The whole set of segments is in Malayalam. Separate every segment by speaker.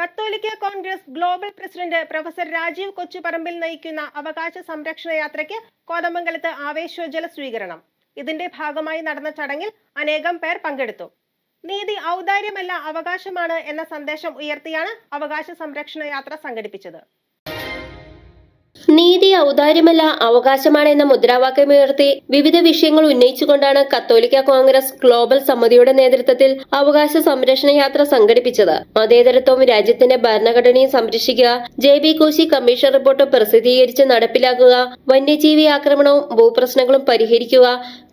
Speaker 1: കത്തോലിക്ക Congress global president professor Rajeev Kochuparambil നയിക്കുന്ന അവകാശ സംരക്ഷണ യാത്രയ്ക്ക് കോതമംഗലത്ത് ആവേശോജ്വല സ്വീകരണം. ഇതിന്റെ ഭാഗമായി നടന്ന ചടങ്ങിൽ അനേകം പേർ പങ്കെടുത്തു. നീതി ഔദാര്യമല്ല അവകാശമാണ് എന്ന സന്ദേശം ഉയർത്തിയാണ് അവകാശ സംരക്ഷണ യാത്ര സംഘടിപ്പിച്ചത്.
Speaker 2: നീതി ഔദാര്യമല്ല അവകാശമാണ് എന്ന മുദ്രാവാക്യമുയർത്തി വിവിധ വിഷയങ്ങൾ ഉന്നയിച്ചുകൊണ്ടാണ് കത്തോലിക്ക കോൺഗ്രസ് ഗ്ലോബൽ സമിതിയുടെ നേതൃത്വത്തിൽ അവകാശ സംരക്ഷണ യാത്ര സംഘടിപ്പിച്ചത്. മതേതരത്വവും രാജ്യത്തിന്റെ ഭരണഘടനയും സംരക്ഷിക്കുക J B Koshy commission report പ്രസിദ്ധീകരിച്ച് നടപ്പിലാക്കുക വന്യജീവി ആക്രമണവും ഭൂപ്രശ്നങ്ങളും പരിഹരിക്കുക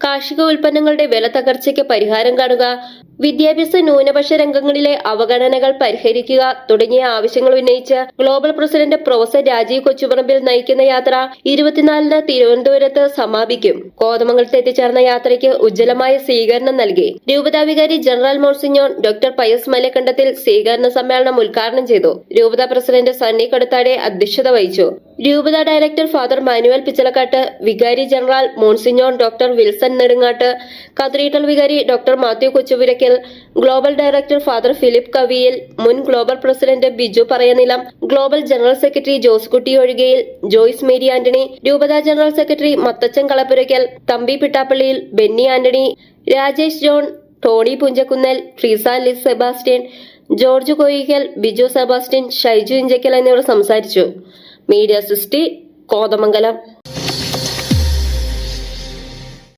Speaker 2: കാർഷിക ഉൽപ്പന്നങ്ങളുടെ വില തകർച്ചയ്ക്ക് പരിഹാരം കാണുക വിദ്യാഭ്യാസ ന്യൂനപക്ഷ രംഗങ്ങളിലെ അവഗണനകൾ പരിഹരിക്കുക തുടങ്ങിയ ആവശ്യങ്ങൾ ഉന്നയിച്ച് global president professor Rajeev Kochuparambil നയിക്കുന്ന യാത്ര ഇരുപത്തിനാലിന് തിരുവനന്തപുരത്ത് സമാപിക്കും. കോതമംഗലത്ത് എത്തിച്ചേർന്ന യാത്രയ്ക്ക് ഉജ്ജ്വലമായ സ്വീകരണം നൽകി. രൂപതാവികാരി general monsignor doctor Pius Malakandathil സ്വീകരണ സമ്മേളനം ഉദ്ഘാടനം ചെയ്തു. രൂപതാ പ്രസിഡന്റ് സണ്ണി കടുത്താടെ അധ്യക്ഷത വഹിച്ചു. രൂപത ഡയറക്ടർ ഫാദർ മാനുവൽ പിച്ചലക്കാട്ട് വികാരി general monsignor doctor Wilson Nedungattu cathedral വികാരി doctor Mathew Kochupurackal global director father Philip Kaviyil മുൻ global president Biju Parayanilam global general secretary Jose Kutty Ozhikayil Joyce Mary Antony രൂപത general secretary Mathachan Kalapurackal Thampi Pittappillil Benny Antony Rajesh John Tony Punchakunnel Treesa Liz Sebastian George Koickal Biju Sebastian Shaiju Inchackal എന്നിവർ സംസാരിച്ചു. മീഡിയ സൃഷ്ടി കോതമംഗലം.